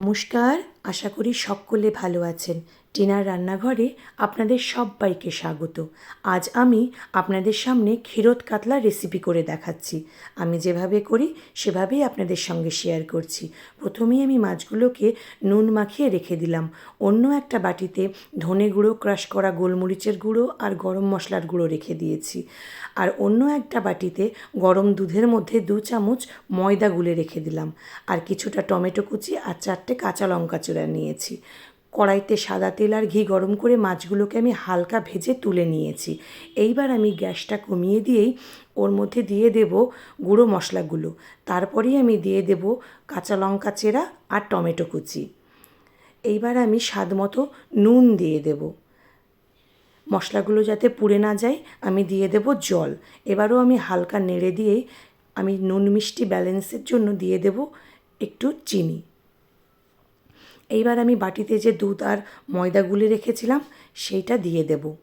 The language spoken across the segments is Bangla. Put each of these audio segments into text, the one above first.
নমস্কার আশা করি সকলে ভালো আছেন। টিনার রান্নাঘরে আপনাদের সবাইকে স্বাগত। আজ আমি আপনাদের সামনে ক্ষীরত কাতলা রেসিপি করে দেখাচ্ছি। আমি যেভাবে করি, সেভাবেই আপনাদের সঙ্গে শেয়ার করছি। প্রথমেই আমি মাছগুলোকে নুন মাখিয়ে রেখে দিলাম। অন্য একটা বাটিতে ধনে গুঁড়ো ক্রাশ করা গোলমরিচের গুঁড়ো আর গরম মশলার গুঁড়ো রেখে দিয়েছি। আর অন্য একটা বাটিতে গরম দুধের মধ্যে দু চামচ ময়দা গুলে রেখে দিলাম। আর কিছুটা টমেটো কুচি আর চারটে কাঁচা লঙ্কা চূড়া নিয়েছি। কড়াইতে সাদা তেল আর ঘি গরম করে মাছগুলোকে আমি হালকা ভেজে তুলে নিয়েছি। এইবার আমি গ্যাসটা কমিয়ে দিয়েই ওর মধ্যে দিয়ে দেব গুঁড়ো মশলাগুলো। তারপরেই আমি দিয়ে দেব কাঁচা লঙ্কা চেরা আর টমেটো কুচি। এইবার আমি স্বাদ মতো নুন দিয়ে দেবো। মশলাগুলো যাতে পুড়ে না যায়, আমি দিয়ে দেব জল। এবারও আমি হালকা নেড়ে দিয়েই আমি নুন মিষ্টি ব্যালেন্সের জন্য দিয়ে দেব একটু চিনি। এইবার আমি বাটিতে যে দুধ আর ময়দা গুলে রেখেছিলাম, সেইটা দিয়ে দেব।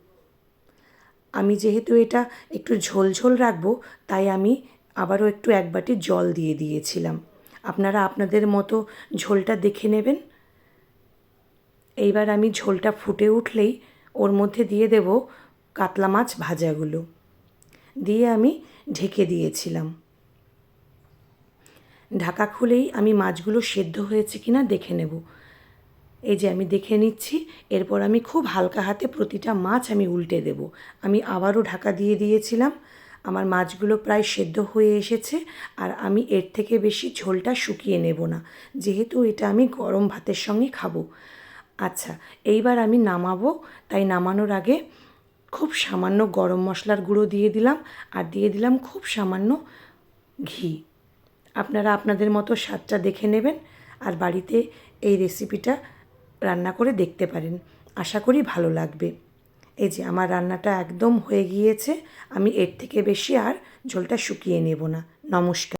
আমি যেহেতু এটা একটু ঝোল ঝোল রাখব, তাই আমি আবারও একটু এক বাটি জল দিয়ে দিয়েছিলাম। আপনারা আপনাদের মতো ঝোলটা দেখে নেবেন। এইবার আমি ঝোলটা ফুটে উঠলেই ওর মধ্যে দিয়ে দেব কাতলা মাছ ভাজাগুলো। দিয়ে আমি ঢেকে দিয়েছিলাম। ঢাকা খুলেই আমি মাছগুলো সেদ্ধ হয়েছে কি না দেখে নেব। এই যে আমি দেখে নিচ্ছি, এরপর আমি খুব হালকা হাতে প্রতিটা মাছ আমি উল্টে দেব। আমি আবারও ঢাকা দিয়ে দিয়েছিলাম। আমার মাছগুলো প্রায় সেদ্ধ হয়ে এসেছে আর আমি এর থেকে বেশি ঝোলটা শুকিয়ে নেব না। যেহেতু এটা আমি গরম ভাতের সঙ্গে খাব। আচ্ছা এইবার আমি নামাবো। তাই নামানোর আগে খুব সামান্য গরম মশলার গুঁড়ো দিয়ে দিলাম আর দিয়ে দিলাম খুব সামান্য ঘি। আপনারা আপনাদের মতো স্বাদটা দেখে নেবেন। আর বাড়িতে এই রেসিপিটা রান্না করে দেখতে পারেন। আশা করি ভালো লাগবে। এই যে আমার রান্নাটা একদম হয়ে গিয়েছে, আমি এর থেকে বেশি আর ঝোলটা শুকিয়ে নেব না। নমস্কার।